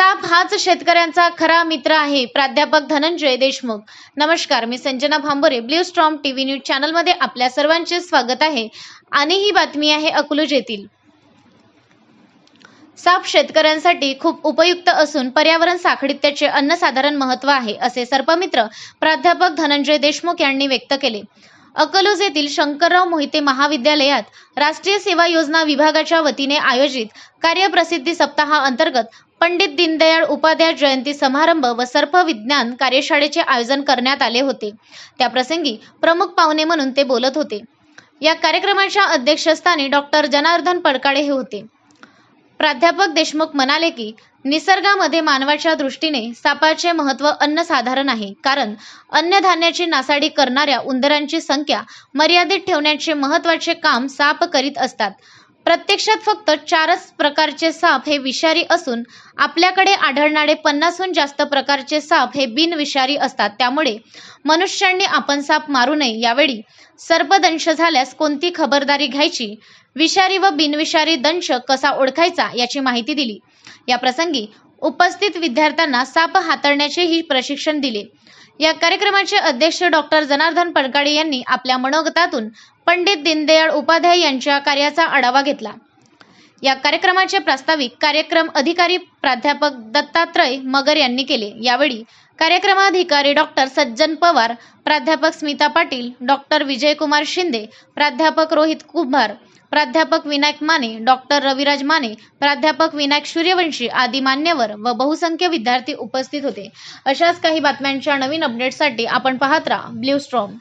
साप हाच शेतकऱ्यांचा खरा मित्र आहे प्राध्यापक धनंजय देशमुख. नमस्कार मी Sanjana Bhambare blue storm TV news चॅनलमध्ये आपल्या सर्वांचे स्वागत आहे. आणि ही बातमी आहे अकलूज येथील साप शेतकऱ्यांसाठी खूप उपयुक्त असून पर्यावरण साखळीत त्याचे अनन्यसाधारण महत्त्व आहे असे सर्पमित्र प्राध्यापक धनंजय देशमुख यांनी व्यक्त केले. अकलूज येथील शंकरराव मोहिते महाविद्यालयात राष्ट्रीय सेवा योजना विभागाच्या वतीने आयोजित कार्यप्रसिद्धी सप्ताहाअंतर्गत पंडित दीनदयाळ उपाध्याय जयंती समारंभ व सर्प विज्ञान कार्यशाळेचे आयोजन करण्यात आले होते. त्याप्रसंगी प्रमुख पाहुणे म्हणून ते बोलत होते. या कार्यक्रमाच्या अध्यक्षस्थानी डॉक्टर जनार्दन पडकाळे हे होते. प्राध्यापक देशमुख म्हणाले की निसर्गामध्ये मानवाच्या दृष्टीने सापाचे महत्त्व अनन्यसाधारण आहे. कारण अन्नधान्याची नासाडी करणाऱ्या उंदरांची संख्या मर्यादित ठेवण्याचे महत्त्वाचे काम साप करीत असतात. प्रत्यक्षात फक्त चारच प्रकारचे साप हे विषारी असून आपल्याकडे आढळणारे पन्नासहून जास्त प्रकारचे साप हे बिनविषारी असतात. त्यामुळे मनुष्यांनी आपण साप मारू नये. यावेळी सर्पदंश झाल्यास कोणती खबरदारी घ्यायची? विषारी व बिनविषारी दंश कसा ओळखायचा याची माहिती दिली. या प्रसंगी उपस्थित विद्यार्थ्यांना साप हाताळण्याचेही प्रशिक्षण दिले. या कार्यक्रमाचे अध्यक्ष डॉक्टर जनार्दन पडकाळे यांनी आपल्या मनोगतातून पंडित दीनदयाळ उपाध्याय यांच्या कार्याचा आढावा घेतला. या कार्यक्रमाचे प्रास्ताविक कार्यक्रम अधिकारी प्राध्यापक दत्तात्रय मगर यांनी केले. यावेळी कार्यक्रमाधिकारी डॉक्टर सज्जन पवार प्राध्यापक स्मिता पाटील डॉक्टर विजयकुमार शिंदे प्राध्यापक रोहित कुंभार प्राध्यापक विनायक माने डॉक्टर रविराज माने प्राध्यापक विनायक सूर्यवंशी आदी मान्यवर व बहुसंख्य विद्यार्थी उपस्थित होते. अशाच काही बातम्यांच्या नवीन अपडेटसाठी आपण पाहत राहा ब्ल्यू स्ट्रॉम